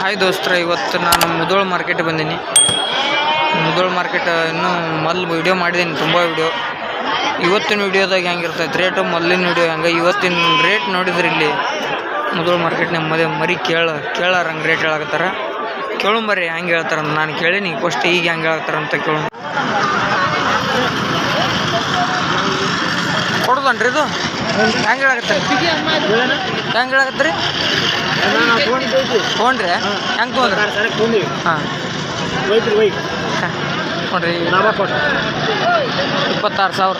Hi ದೋಸ್ತರ, ಇವತ್ತು ನಾನು ಮುದೋಳ ಮಾರ್ಕೆಟ್ ಬಂದೀನಿ. ಮುದೋಳ ಮಾರ್ಕೆಟ್ ಇನ್ನೂ ಮೊದಲು ವೀಡಿಯೋ ಮಾಡಿದ್ದೀನಿ ತುಂಬ ವಿಡಿಯೋ ಇವತ್ತಿನ ವೀಡಿಯೋದಾಗ ಹೆಂಗಿರ್ತೈತೆ ರೇಟು ಮೊದಲಿನ ವಿಡಿಯೋ ಹೆಂಗೆ, ಇವತ್ತಿನ ರೇಟ್ ನೋಡಿದ್ರೆ ಇಲ್ಲಿ. ಮುದೋಳ ಮಾರ್ಕೆಟ್ನಾಗ ಮದುವೆ ಮರಿ ಕೇಳ, ಕೇಳಾರ ಹಂಗೆ ರೇಟ್ ಹೇಳಕತ್ತಾರ. ಕೇಳು ಬರ್ರಿ, ಹೆಂಗೆ ಹೇಳ್ತಾರಂತ ನಾನು ಕೇಳೀನಿ ಫಸ್ಟ್ ಈಗ ಹೆಂಗೆ ಹೇಳ್ತಾರಂತ ಕೇಳು ಕೊಡೋದನ್ರಿ ಇದು? ಹೆಂಗೆ ಹೇಳಕತ್ತಾರೆ? ಹೆಂಗೆ ಹೇಳಕತ್ತೀರಿ? ತೊಗೊಂಡ್ರಿ ಹೆಂಗೆ ತೊಗೊಂಡ್ರಿ ಹಾಂ. ನೋಡ್ರಿ ಇಪ್ಪತ್ತಾರು ಸಾವಿರ.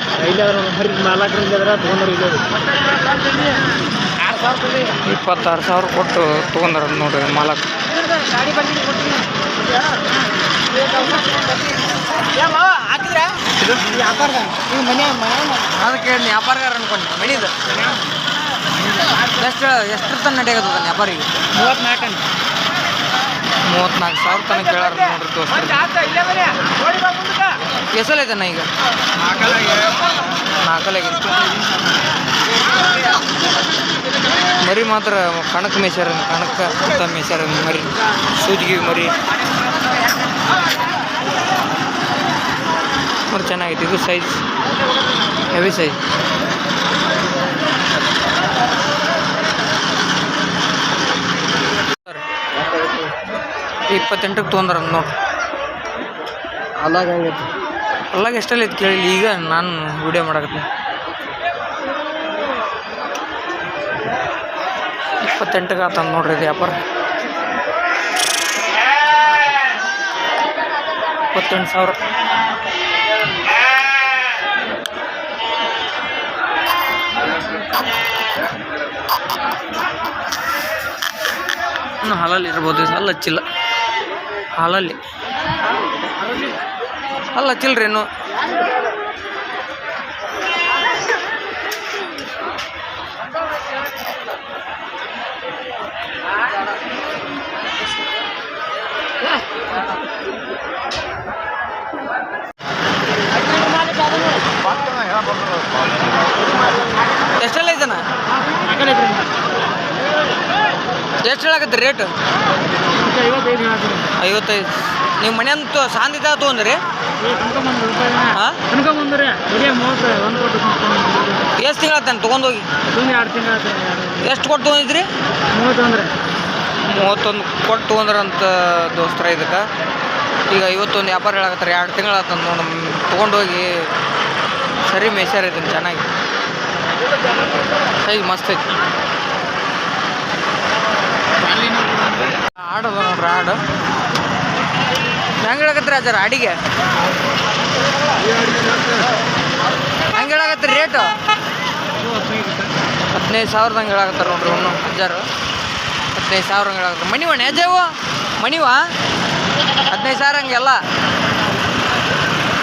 ಇಪ್ಪತ್ತಾರು ಸಾವಿರ ಕೊಟ್ಟು ತೊಗೊಂಡ್ರ ನೋಡ್ರಿ ಮಾಲಕ್. ಇದು ಅದಕ್ಕೆ ಹೇಳಿ ವ್ಯಾಪಾರಗಾರ ಅನ್ಕೊಂಡೆ. ಮಣಿದು ಎಷ್ಟು ಎಷ್ಟು ತನಕ ನಡೆಯೋದು ವ್ಯಾಪಾರಿಗೆ ಮೂವತ್ನಾಲ್ಕು ಸಾವಿರ ತನಕ ಕೇಳಾರ ನೋಡ್ರಿ ಎಸಲ್ ಐತನ ಈಗ? ನಾಲ್ಕಲಾಗಿ ಮರಿ ಮಾತ್ರ ಕಣಕ್ ಮೇಸ್ಯಾರ ಕಣಕ್ಕೆ ಅಂತ ಮೇಸ್ಯಾರ ಮರಿ. ಸೂಜಿಗೆ ಮರಿ. ಮರಿ ಚೆನ್ನಾಗೈತಿ ಇದು ಸೈಜ್ ಹೆವಿ ಸೈಜ್ ಇಪ್ಪತ್ತೆಂಟಕ್ಕೆ ತೊಗೊಂಡ್ರ ನೋಡ್ರಿ ಅಲ್ಲಾಗ ಎಷ್ಟಲ್ಲಿ ಇತ್ತು ಕೇಳಿ ಈಗ ನಾನು ವಿಡಿಯೋ ಮಾಡಕತ್ತೀನಿ. ಇಪ್ಪತ್ತೆಂಟಕ್ಕೆ ಆತ ನೋಡ್ರಿ ಇದು ವ್ಯಾಪಾರ. ಇಪ್ಪತ್ತೆಂಟು ಸಾವಿರ. ಇನ್ನು ಹಾಲಲ್ಲಿ ಇರ್ಬೋದು ಹಲ್ಲು ಹಚ್ಚಿಲ್ಲ. ಹಾಲಲ್ಲಿ. ಅಲ್ಲ ಚಿಲ್ರಿ ಇನ್ನು. ಎಷ್ಟೆಲ್ಲ ಇದನ್ನ ಎಷ್ಟು ಹೇಳಕತ್ತಿ ರೇಟ್? ಐವತ್ತೈದು ನೀವು ಮನೆ ಅಂತ ಸಾಂದಿದ್ದಾಗ ತೊಗೊಂಡ್ರಿ ಹಾಂ? ಎಷ್ಟು ತಿಂಗಳ ತಾನೆ ತೊಗೊಂಡೋಗಿ ಎಷ್ಟು ಕೊಟ್ಟು ತೊಗೊಂಡಿದ್ರಿ? ಮೂವತ್ತೊಂದು ಕೊಟ್ಟು ತೊಗೊಂಡ್ರಂತ ದೋಸ್ತರ ಇದಕ್ಕೆ. ಈಗ ಐವತ್ತೊಂದು ವ್ಯಾಪಾರ ಹೇಳಕತ್ತಾರೆ ಎರಡು ತಿಂಗಳು ಆತ ನೋಡಿ ತೊಗೊಂಡೋಗಿ ಸರಿ ಮೇಸರ್ ಇದನ್ನು ಚೆನ್ನಾಗಿ. ಸೈಜ್ ಮಸ್ತ್ ಐತಿ. ಆಡೋದು ನೋಡ್ರಿ ಆಡು ಹೆಂಗೆ ಹೇಳಕತ್ರಿ ಅಜ್ಜಾರ ಅಡಿಗೆ. ಹೆಂಗೆ ಹೇಳಕತ್ರಿ ರೇಟು ಹದಿನೈದು ಸಾವಿರದಂಗೆ ಹೇಳಕತ್ತಾರ ನೋಡ್ರಿ ಇನ್ನು ಅಜ್ಜಾರು. ಹದಿನೈದು ಸಾವಿರ ಹಂಗೆ ಹೇಳಕತ್ತಾರ ಮಣಿವಣ್ಣ ಅಜ್ಜವು ಮಣಿವಾ ಹದಿನೈದು ಸಾವಿರ ಹಂಗೆಲ್ಲ.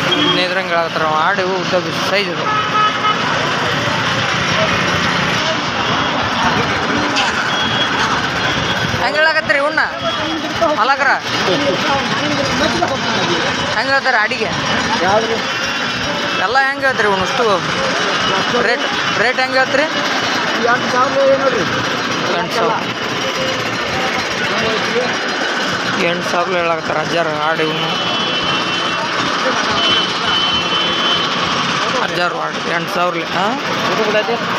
ಹದಿನೈದರಂಗೆ ಹೇಳಕತ್ತಾರ ಆಡು ಉದ್ದ ಸೈಜ್ ಅದು ಹೆಂಗೆ ಹೇಳಕತ್ತೀರಿ ಇವನ್ನ ಮಲಕ್ರ ಹೆಂಗೆ ಹೇಳ್ತಾರೆ ಅಡಿಗೆ? ಎಲ್ಲ ಹೆಂಗೆ ಹೇಳ್ತೀರಿ ಇವನು ಅಷ್ಟು? ರೇಟ್ ರೇಟ್ ಹೆಂಗೆ ಹೇಳ್ತೀರಿ? ಎಂಟು ಸಾವಿರ. ಎಂಟು ಸಾವಿರ ಹೇಳಕತ್ತಾರ ಅಜ್ಜಾರು ಆಡಿ ಇವನು. ಅಜ್ಜಾರು ಆಡಿ ಎಂಟು ಸಾವಿರ ಹಾಂ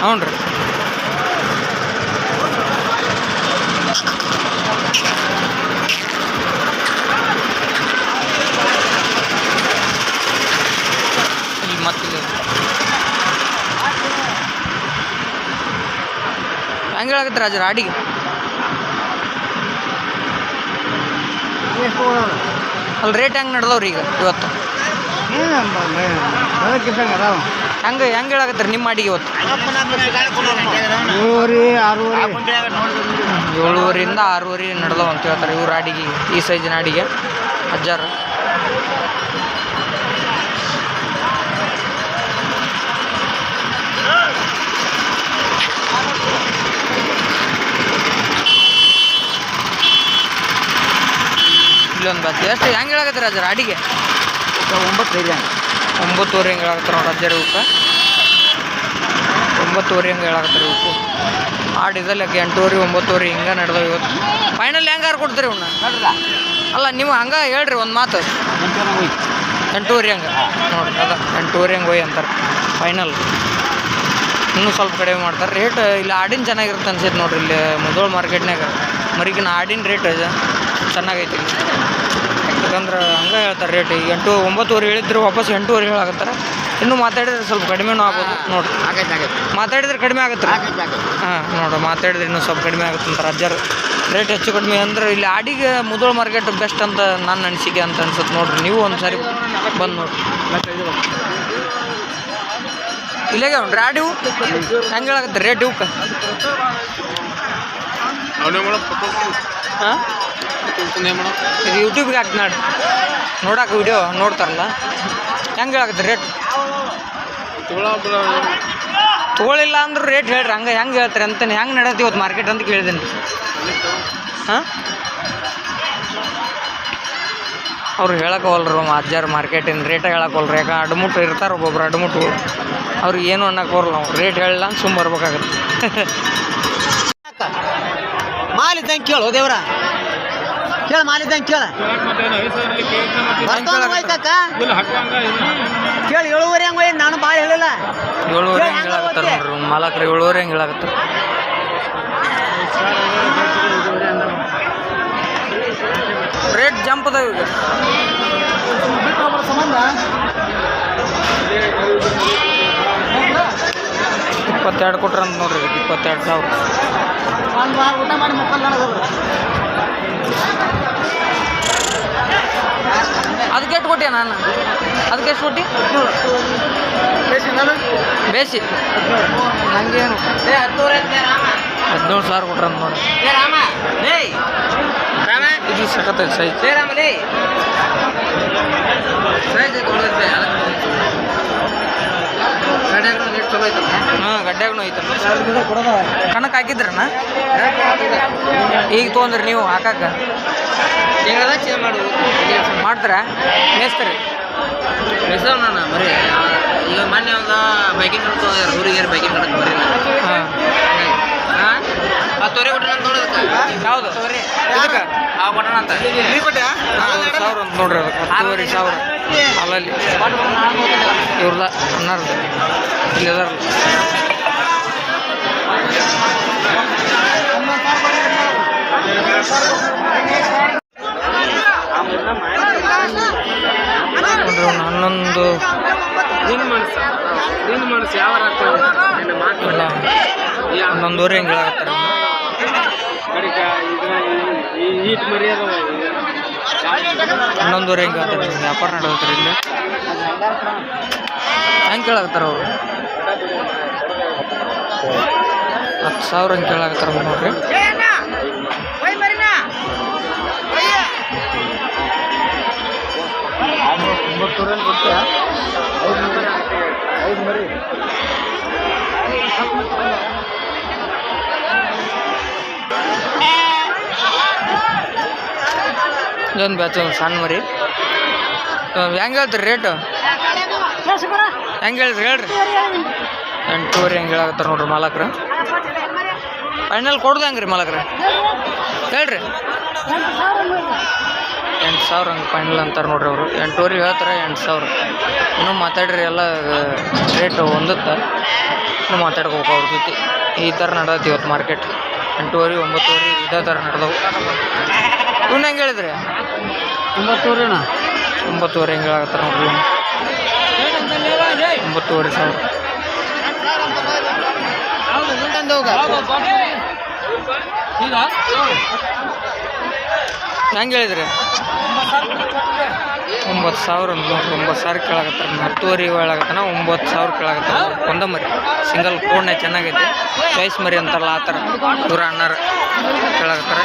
ಹ್ಞೂ ರೀ ಇಲ್ಲಿ ಮತ್ತಿಲ್ಲಿ ಹೆಂಗೆ ಹೇಳಕತ್ತೀರ ರಾಜರ ಆಡಿಗೆ ಅಲ್ಲಿ ರೇಟ್ ಹೆಂಗೆ ನಡೆದವ್ರಿ ಈಗ ಇವತ್ತು? ಹಂಗೆ ಹೆಂಗೆ ಹೇಳಕತ್ತೀರಿ ನಿಮ್ಮ ಅಡಿಗೆ ಇವತ್ತು? ಏಳುವರೆಯಿಂದ ಆರೂವರೆ. ನಡೆದವ ಅಂತ ಹೇಳ್ತಾರೆ ಇವ್ರ ಅಡಿಗೆ ಈ ಸೈಜಿನ ಅಡಿಗೆ. ಅಜ್ಜಾರ. ಇಲ್ಲೊಂದು ಬಸ್ ಎಷ್ಟು ಹೆಂಗೆ ಹೇಳಕತ್ತೀರಿ ಅಜ್ಜಾರ ಅಡಿಗೆ ಒಂಬತ್ತೈದು ಒಂಬತ್ತುವರೆ ಹೆಂಗೆ ಹೇಳಕತ್ತಾರ ನೋಡಿ ಅಜ್ಜಾರ ಇವಕ್ಕೆ ಒಂಬತ್ತುವರೆ ಹೆಂಗೆ ಹೇಳಕತ್ತಾರೆ ಇವಕ್ಕೆ ಆ ಡೀಸೆಲ್ ಯಾಕೆ ಎಂಟೂವರೆ ಒಂಬತ್ತುವರೆ ಹಿಂಗೆ ನಡೆದವು ಇವತ್ತು. ಫೈನಲ್ ಹೆಂಗಾರು ಕೊಡ್ತೀರಿ ಇವನ್ನ ಅಲ್ಲ ನೀವು ಹಂಗೆ ಹೇಳ್ರಿ ಒಂದು ಮಾತು. ಎಂಟೂವರೆ ಹಂಗೆ ನೋಡಿ ಅದ. ಎಂಟೂವರೆ ಹಂಗೆ ಹೋಯ್ ಅಂತಾರೆ. ಫೈನಲ್ ಇನ್ನೂ ಸ್ವಲ್ಪ ಕಡಿಮೆ ಮಾಡ್ತಾರೆ. ರೇಟ್ ಇಲ್ಲಿ ಆಡಿನ ಚೆನ್ನಾಗಿರುತ್ತೆ ಅನ್ಸೈತೆ ನೋಡ್ರಿ ಇಲ್ಲಿ ಮುದೋಳ್ ಮಾರ್ಕೆಟ್ನಾಗ ಮರಿಗಿನ ಆಡಿನ ರೇಟ್ ಚೆನ್ನಾಗೈತಿ ಯಾಕಂದ್ರೆ ಹಂಗೆ ಹೇಳ್ತಾರೆ ರೇಟ್ ಈಗ ಎಂಟು ಒಂಬತ್ತುವರೆ ಹೇಳಿದ್ರು ವಾಪಸ್ ಎಂಟೂವರೆ ಹೇಳಾಕತ್ತಾರೆ. ಇನ್ನು ಮಾತಾಡಿದ್ರೆ ಸ್ವಲ್ಪ ಕಡಿಮೆನೂ ಆಗ್ಬೋದು ನೋಡ್ರಿ. ಆಗೈತೆ ಆಗೈತೆ. ಮಾತಾಡಿದ್ರೆ ಕಡಿಮೆ ಆಗುತ್ತೆ ಆಗೈತೆ ಆಗೈತೆ. ಹಾಂ ನೋಡು ಮಾತಾಡಿದ್ರೆ ಇನ್ನೂ ಸ್ವಲ್ಪ ಕಡಿಮೆ ಆಗುತ್ತೆ ಅಂತ ರಾಜ್ಯ ರೇಟ್ ಹೆಚ್ಚು ಕಡಿಮೆ ಅಂದ್ರೆ ಇಲ್ಲಿ ಆಡಿಗೆ ಮುದೋಳ ಮಾರ್ಕೆಟ್ ಬೆಸ್ಟ್ ಅಂತ ನನ್ನ ಅನಿಸಿಕೆ ಅಂತ ಅನ್ಸುತ್ತೆ ನೋಡ್ರಿ. ನೀವು ಒಂದು ಸಾರಿ ಬಂದು ನೋಡ್ರಿ. ಇಲ್ಲೇ ಉಂಟ್ರಿ ಆಡಿ ಇವು ಹೆಂಗೆ ಹೇಳಾಕತ್ತೆ ರೇಟ್ ಇವಕ್ಕೆ ಹಾಂ ಇದು ಯೂಟ್ಯೂಬ್ಗೆ ಹಾಕಿ ನಾಡು ನೋಡಕ್ಕೆ ವಿಡಿಯೋ ನೋಡ್ತಾರಲ್ಲ, ಹೆಂಗೆ ಹೇಳಾಕತ್ತೆ ರೇಟ್ ತೊಗೊಳಿಲ್ಲ ಅಂದ್ರೆ ರೇಟ್ ಹೇಳ್ರಿ, ಹಂಗೆ ಹೆಂಗೆ ಹೇಳ್ತಾರೆ ಅಂತಾನೆ. ಹೆಂಗೆ ನಡೆಯುತ್ತೆ ಇವತ್ತು ಮಾರ್ಕೆಟ್ ಅಂತ ಕೇಳಿದ್ದೀನಿ. ಹಾಂ? ಅವ್ರು ಹೇಳಕ್ಕವಲ್ರು ಅಜ್ಜಾರ ಮಾರ್ಕೆಟಿನ ರೇಟ ಹೇಳಕ್ಕವಲ್ರಿ ಯಾಕೆ ಅಡ್ಮುಟ್ಟು ಇರ್ತಾರೆ ಒಬ್ಬೊಬ್ರು ಅಡ್ಮುಟ್ಟು ಅವ್ರಿಗೆ ಏನು ಅನ್ನಕ್ಕೆ ಬರಲ್ಲ ನಾವು. ರೇಟ್ ಹೇಳಿಲ್ಲ ಅಂತ ಸುಮ್ಮ ಬರ್ಬೇಕಾಗತ್ತೆ. ಮಾಲಿದ್ದಂಗೆ ಕೇಳು ದೇವ್ರ. ಕೇಳ ಮಾಲಿದ್ದಂಗೆ ಕೇಳ. ಬರ್ತಾವ ಹೋಯ್ತಕ್ಕ ಕೇಳಿ ಏಳುವರೆ ಹಂಗೆ ಹೋಗಿ ನಾನು ಭಾಳ ಹೇಳಿಲ್ಲ. ಏಳುವರೆ ಹೆಂಗೆ ಹೇಳಾಕತ್ತಾರ ನೋಡ್ರಿ ಮಾಲಕ್ರು ಏಳುವರೆ ಹೆಂಗೆ ಹೇಳಾಕತ್ತಾರ. ರೇಟ್ ಜಂಪ್ ಅದಾವ ಈಗ ಇಪ್ಪತ್ತೆರಡು ಕೊಟ್ರಂತ ನೋಡ್ರಿ ಇಪ್ಪತ್ತೆರಡು ಸಾವಿರ. ಊಟ ಮಾಡಿ ಅದಕ್ಕೆ ಎಷ್ಟು ಕೊಟ್ಟೆ ನಾನು? ಅದಕ್ಕೆ ಎಷ್ಟು ಕೊಟ್ಟಿ? ಬೇಸಿ ನಂಗೇನು? ಹದಿನೇಳು ಸಾವಿರ ಕೊಟ್ರ ರಾಮ. ನೋಡ್ರಿ ಇದು ಸಖತ್ ಸೈಜ್ ಹಾಂ ಗಡ್ಡೆಗೂ ಐತೆ. ಕಣಕ್ಕೆ ಹಾಕಿದ್ರಣ್ಣ? ಈಗ ತೊಗೊಂಡ್ರಿ ನೀವು ಹಾಕಾಕ. ಮೇಸ್ತ್ರಿ. ಮೇಸ್ತಾರೆ ನಾನು ಬರೀ ಈಗ ಮೊನ್ನೆ ಒಂದು ಬೈಕಿಂಗ್ ಕಡೆ ಊರಿಗೆ ಬೈಕಿಂಗ್ ಕಡೆ ಬರೀ ಹಾಂ. ಹಾಂ? ತೋರಿ ಕೊಟ್ಟೆ ಅಂತ ನೋಡೋದಕ್ಕೆ ಯಾವುದು ಇದಕ್ಕೆ ಆ ಕೊಟ್ಟಣ ಅಂತ. ಸಾವಿರ ಅಂತ ನೋಡ್ರಿ ಅದಕ್ಕೆ ಹತ್ತುವರೆ ಸಾವಿರ. ಅಲ್ಲಲ್ಲಿ ಇವ್ರದ ಅನ್ನಾರ್ದು ಇಲ್ಲಿ ಅದಾರಲ್ಲ ಹನ್ನೊಂದು. ನಿನ್ನ ಮನಸ್ಸು? ನಿನ್ನ ಹನ್ನೊಂದುವರೆ ಹಿಂಗೆ ಆಗ್ತದೆ ವ್ಯಾಪಾರ ನಡೆಯುತ್ತೆ ಇಲ್ಲಿ. ಹೆಂಗೆ ಕೇಳಾಕತ್ತಾರ ಅವರು? ಹತ್ತು ಸಾವಿರ ಹಂಗೆ ಕೇಳಾಕತ್ತಾರ ನೋಡ್ರಿ. ಇದೊಂದು ಬ್ಯಾಚ್ ಒಂದು ಸಣ್ಣ ಮರಿ. ಹೆಂಗೆ ಹೇಳ್ತೀರಿ ರೇಟು? ಹೆಂಗೆ ಹೇಳ್ರಿ. ಹೇಳ್ರಿ ಎಂಟೂವರೆ ಹೆಂಗೆ ಹೇಳಾಕತ್ತಾರ ನೋಡ್ರಿ ಮಾಲಕ್ರ. ಫೈನಲ್ ಕೊಡ್ದು ಹೆಂಗೆ ರೀ ಮಾಲಕ್ರ? ಹೇಳ್ರಿ. ಎಂಟು ಸಾವಿರ ಹಂಗೆ ಫೈನಲ್ ಅಂತಾರೆ ನೋಡ್ರಿ ಅವರು. ಎಂಟೂವರೆ ಹೇಳ್ತಾರೆ ಎಂಟು ಸಾವಿರ. ಇನ್ನೂ ಮಾತಾಡ್ರಿ ಎಲ್ಲ, ರೇಟ್ ಹೊಂದುತ್ತೆ ಇನ್ನೂ ಮಾತಾಡ್ಕೋಬೇಕು ಅವ್ರ ಜೊತೆ. ಈ ಥರ ನಡೆದೈತಿ ಇವತ್ತು ಮಾರ್ಕೆಟ್ ಎಂಟೂವರೆ, ಒಂಬತ್ತುವರೆ, ಇದೇ ಥರ ನಡೆದವು. ಇವ್ನ ಹೆಂಗೆ ಹೇಳಿದ್ರಿ? ಒಂಬತ್ತೂರೆ ಒಂಬತ್ತುವರೆ ಹೆಂಗೆ ಹೇಳಾಕತ್ತಾರ ನೋಡ್ರಿ. ಒಂಬತ್ತುವರೆ ಸಾವಿರ. ಹೆಂಗೆ ಹೇಳಿದ್ರಿ? ಒಂಬತ್ತು ಸಾವಿರ ನೋಡ್ರಿ ಒಂಬತ್ತು ಸಾವಿರ ಕೇಳಾಗತ್ತಾರ ಹತ್ತುವರೆ ಹೇಳಾಗತ್ತಾನ ಒಂಬತ್ತು ಸಾವಿರ ಕೇಳಾಗತ್ತ ಒಂದ ಮರಿ. ಸಿಂಗಲ್ ಫೋನ್ನೇ ಚೆನ್ನಾಗೈತಿ. ಚಾಯ್ಸ್ ಮರಿ ಅಂತಾರಲ್ಲ ಆ ಥರ. ಇವ್ರ ಅಣ್ಣಾರ ಸಾವಿರ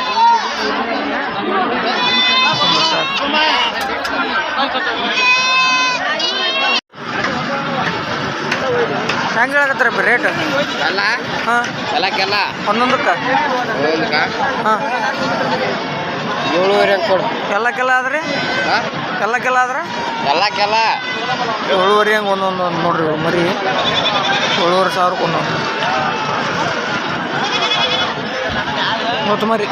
ಹೆಂಗೆ ಹೇಳಕತ್ತಾರ ರೇಟ್ ಅಲ್ಲ ಹಾಂ. ಎಲ್ಲಕ್ಕೆಲ್ಲ? ಒಂದೊಂದಕ್ಕೆ? ಹಾಂ. ಏಳುವರೆ ಹಂಗೆ ಕೊಡು. ಎಲ್ಲಕ್ಕೆಲ್ಲ ಆದ್ರಿ? ಎಲ್ಲಕ್ಕೆಲ್ಲ ಆದ್ರೆ? ಎಲ್ಲಕ್ಕೆಲ್ಲ? ಏಳುವರೆ ಹಂಗೆ ಒಂದೊಂದು ಒಂದು ನೋಡ್ರಿ ಮರಿ. ಏಳುವರೆ ಸಾವಿರಕ್ಕೆ ಒಂದೊಂದು. ಮತ್ತು ಮರಿ.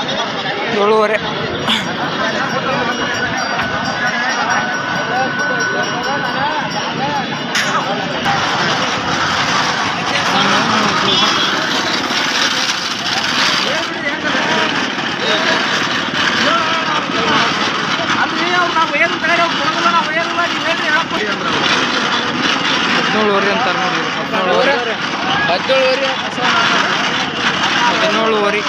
ಏಳುವರೆ ಹದಿನೇಳುವರೆ ಅಂತಾರೆ ನೋಡಿ ಹದಿನೇಳುವರೆ ಹದಿನೇಳುವರೆ ಹದಿನೇಳುವರೆ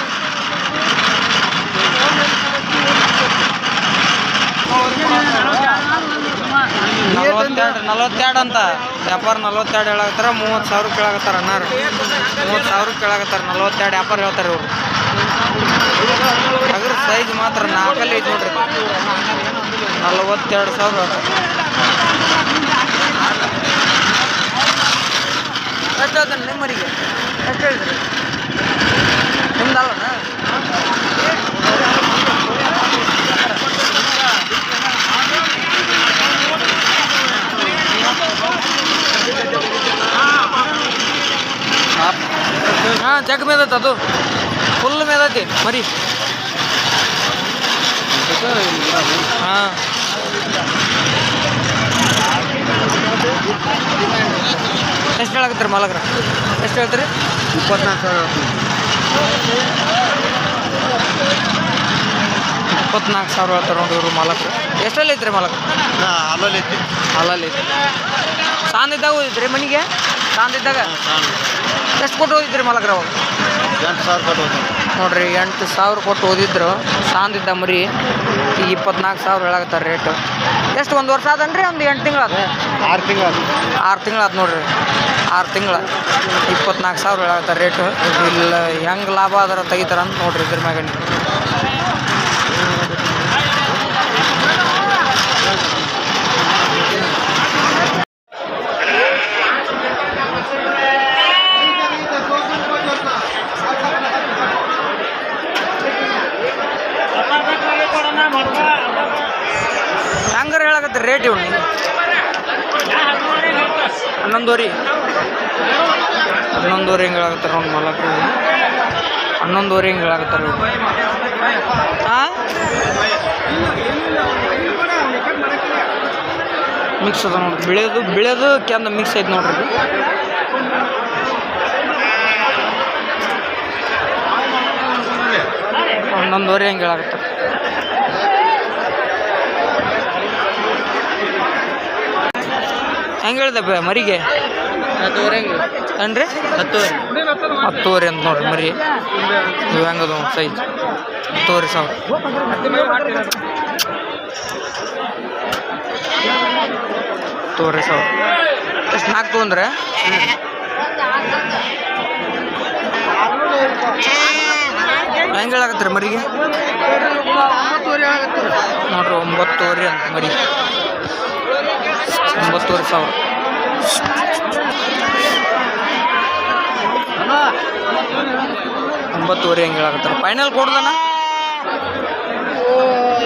ನಲ್ವತ್ತೆರಡು ನಲ್ವತ್ತೆರಡು ಅಂತ ವ್ಯಾಪಾರ ನಲ್ವತ್ತೆರಡು ಹೇಳಾಕತ್ತಾರ, ಮೂವತ್ತು ಸಾವಿರ ಕೇಳಾಕತ್ತಾರ ಅನ್ನಾರು. ಮೂವತ್ತು ಸಾವಿರ ಕೇಳಾಕತ್ತಾರ, ನಲ್ವತ್ತೆರಡು ವ್ಯಾಪಾರ ಹೇಳ್ತಾರೆ ಇವರು. ಅದ್ರ ಸೈಜ್ ಮಾತ್ರ ನಾಲ್ಕಲ್ಲಿ ಐದು ನೋಡ್ರಿ. ನಲ್ವತ್ತೆರಡು ಸಾವಿರ ಹೇಳ್ತಾರೆ. ನಿಮ್ಮರಿಗೆ ಎಷ್ಟು ಹೇಳಿದ್ರಿ ಹಾಂ ಜಗ್ ಮೇದೈತೆ ಅದು. ಫುಲ್ ಮೇದೈತಿ ಮರಿ. ಹಾಂ. ಎಷ್ಟು ಹೇಳಕತ್ತೀರಿ ಮಾಲಕ್ರ? ಎಷ್ಟು ಹೇಳ್ತೀರಿ? ಇಪ್ಪತ್ನಾಲ್ಕು ಸಾವಿರ ಇಪ್ಪತ್ನಾಲ್ಕು ಸಾವಿರ ಹೇಳ್ತಾರೆ ನೋಡಿ ಇವರು ಮಾಲಕ್ರು. ಎಷ್ಟಲ್ಲಿ ಐತ್ರಿ ಮಾಲಕ್ರು? ಅಲ್ಲಲ್ಲಿ ಐತಿ. ಹಾಲಲ್ಲಿ ಐತಿ. ಸಾಂದಿದ್ದಾಗ ಹೋಗಿದ್ರಿ ಮನೆಗೆ? ತಾಂದಿದ್ದಾಗ? ಎಷ್ಟು ಕೊಟ್ಟು ಹೋಗಿದ್ರಿ ಮಾಲಕ್ರ ಅವಾಗ ಎಂಟು ಸಾವಿರ ಕೊಟ್ಟು ನೋಡ್ರಿ ಎಂಟು ಸಾವಿರ ಕೊಟ್ಟು ಓದಿದ್ರು. ಸಾಂದಿದ್ದ ಮರಿ ಈಗ ಇಪ್ಪತ್ನಾಲ್ಕು ಸಾವಿರ ಹೇಳಾಗತ್ತಾರೆ ರೇಟು. ಎಷ್ಟು ಒಂದು ವರ್ಷ ಆದನ್ರಿ ಒಂದು ಎಂಟು ತಿಂಗಳು ಅದ ಆರು ತಿಂಗಳು ಆರು ತಿಂಗಳು ಆತು ನೋಡ್ರಿ. ಆರು ತಿಂಗಳ. ಇಪ್ಪತ್ನಾಲ್ಕು ಸಾವಿರ ಹೇಳಾಗತ್ತಾರೆ ರೇಟು. ಇಲ್ಲ ಹೆಂಗೆ ಲಾಭ ಆದ್ರೆ ತೆಗಿತಾರ ಅಂತ ನೋಡ್ರಿ ಇದ್ರ ಮ್ಯಾಗ ನೀವು. ಹೆಂಗಾರ ಹೇಳಕತ್ತೀರಿ ರೇಟ್ ಇವ್ನು ಹನ್ನೊಂದುವರೆ. ಹನ್ನೊಂದುವರೆ ಹಿಂಗಳಾಗತ್ತಾರ ಅವ್ನು ಮಾಲಕ್ರು. ಹನ್ನೊಂದುವರೆ ಹಿಂಗಳಾಗತ್ತಾರ ಹಾಂ ಮಿಕ್ಸ್ ಅದ ನೋಡ್ರಿ ಬೆಳೆಯೋದು ಬೆಳೆಯೋದು ಕೆಂದ ಮಿಕ್ಸ್ ಐತೆ ನೋಡ್ರಿ. ಹನ್ನೊಂದುವರೆ ಹಿಂಗೆ ಹೆಂಗೆ ಹೇಳ್ದಪ್ಪ ಮರಿಗೆ? ಅಂದ್ರೆ? ಹತ್ತುವರೆ. ಹತ್ತುವರೆ ಅಂತ ನೋಡ್ರಿ ಮರಿ. ಇವು ಹೆಂಗದ ಸೈಜ್ ಹತ್ತುವರೆ ಸಾವಿರ. ಹತ್ತುವರೆ ಸಾವಿರ. ಎಷ್ಟು ನಾಲ್ಕು ತೊಗೊಂಡ್ರೆ? ಹೆಂಗೆ ರೀ ಮರಿಗೆ? ನೋಡ್ರಿ ಒಂಬತ್ತುವರೆ ಅಂತ ಮರಿ ಒಂಬತ್ತುವರೆ ಸಾವಿರ ಒಂಬತ್ತುವರೆ ಹೆಂಗೆ ಹೇಳಕತ್ತಾರ. ಫೈನಲ್ ಕೊಡ್ದಣ್ಣ?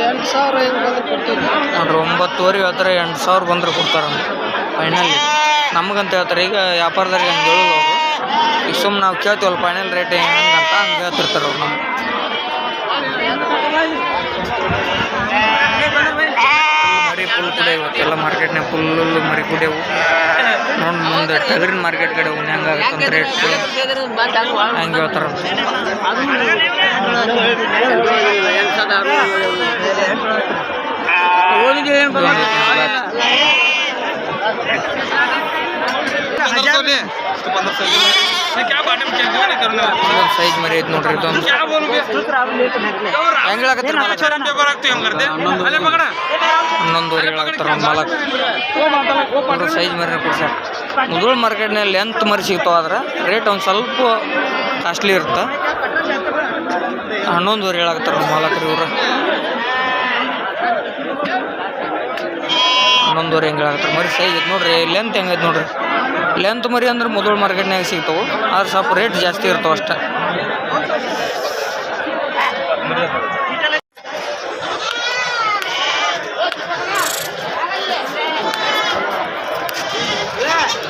ಎಂಟು ಸಾವಿರ ನೋಡ್ರಿ, ಒಂಬತ್ತುವರೆ ಹೇಳ್ತಾರೆ, ಎಂಟು ಸಾವಿರ ಬಂದ್ರೆ ಕೊಡ್ತಾರೆ ಫೈನಲ್ ನಮಗಂತ ಹೇಳ್ತಾರೆ, ಈಗ ವ್ಯಾಪಾರದವ್ರಿಗೆ ಹಂಗೆ ಹೇಳೋದು ಅವರು. ಈಗ ಸುಮ್ಮನೆ ನಾವು ಕೇಳ್ತೀವಲ್ಲ ಫೈನಲ್ ರೇಟ್ ಹೆಂಗೆ ಅಂತ ಹಂಗೆ ಹೇಳ್ತಿರ್ತಾರೆ ಅವ್ರು ನಮ್ಗೆ ಮರಿ ಫುಲ್ ಕುಡೆ ಇವತ್ತೆಲ್ಲ ಮಾರ್ಕೆಟ್ನಾಗ ಫುಲ್ ಮರಿ ಕುಡಿಯವು ನೋಡಿ ಮುಂದೆ ಟಗರಿನ ಮಾರ್ಕೆಟ್ ಕಡೆ ಅವ್ನು ಹೆಂಗಾಗುತ್ತೆ ಆಗುತ್ತೆ ರೇಟ್ ಹೇಳ್ತಾರ ಹೇಳ್ತಾರೆ ಸೈಜ್ ಮರಿ ಐತೆ ನೋಡ್ರಿ ಇದೊಂದು ಹನ್ನೊಂದುವರೆ ಹೇಳಕತ್ತಾರ ಸೈಜ್ ಮುದುಳ ಮಾರ್ಕೆಟ್ನಲ್ಲಿ ಲೆಂತ್ ಮರಿ ಸಿಗ್ತಾವ ಆದ್ರೆ ರೇಟ್ ಒಂದು ಸ್ವಲ್ಪ ಕಾಸ್ಟ್ಲಿ ಇರುತ್ತೆ? ಹನ್ನೊಂದುವರೆ ಹೇಳಾಕತ್ತಾರ ಮಾಲಕ್ರಿ ಇವ್ರು. ಇವರು ಹನ್ನೊಂದುವರೆ ಹೆಂಗೆ ಹೇಳಾಕತ್ತಾರ? ಮರಿ ಸೈಜ್ ಐತೆ ನೋಡ್ರಿ ಲೆಂತ್ ಹೆಂಗೈತೆ ನೋಡ್ರಿ? ಲೆಂತ್ ಮರಿ ಅಂದ್ರೆ ಮೊದಲು ಮಾರ್ಕೆಟ್ನಾಗ ಸಿಗ್ತಾವೆ ಆದ್ರೆ ಸ್ವಲ್ಪ ರೇಟ್ ಜಾಸ್ತಿ ಇರ್ತಾವೆ ಅಷ್ಟೆ.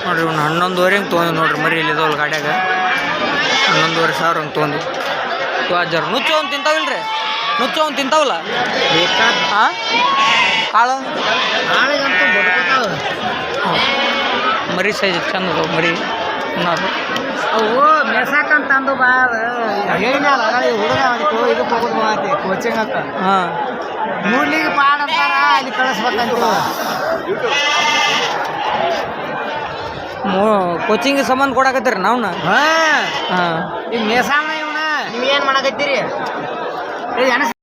ನೋಡ್ರಿ ಇವ್ನು ಹನ್ನೊಂದುವರೆ ಹಂಗೆ ತೊಗೊಂಡು ನೋಡ್ರಿ ಮರಿ ಇಲ್ಲಿ ಇದಾವಲ್ಲ ಗಾಡ್ಯಾಗ. ಹನ್ನೊಂದುವರೆ ಸಾವಿರ ಹಂಗೆ ತೊಗೊಂಡು ಇವ ಜರ ನುಚ್ಚು ಅವ್ನು ತಿಂತಾವಿಲ್ರಿ? ನುಚ್ಚು ಅವ್ನು ತಿಂತಾವಲ್ಲ? ಹಾಂ ಕಾಳು? ಮರಿ ಸೈಜ್ ಚಂದ ಮರಿ ಅನ್ನೋದು. ಅವು ಮೆಸಾಕಂತ ಅಂದು ಬಾ ಹೇಳಿನಲ್ಲ ಹುಡುಗ ಅದಕ್ಕೆ ಇದಕ್ಕೆ ಹೋಗೋದು ಮಾತಿ ಕೋಚಿಂಗ್ ಅಂತ. ಹಾಂ. ಮೂಡ್ಲಿಗೆ ಪಾಡ ಅಂತಾರ ಅಲ್ಲಿ ಕಳಿಸ್ಬೇಕಂತ. ಮೋ ಕೋಚಿಂಗ್ ಸಂಬಂಧ ಕೊಡಾಕತ್ತೀರಿ ನಾವ್ನ? ಹಾ. ಹಾಂ. ಈಗ ಮೇಸಾಣ ಇವನ. ನೀವೇನ್ ಮಾಡಕತ್ತೀರಿ?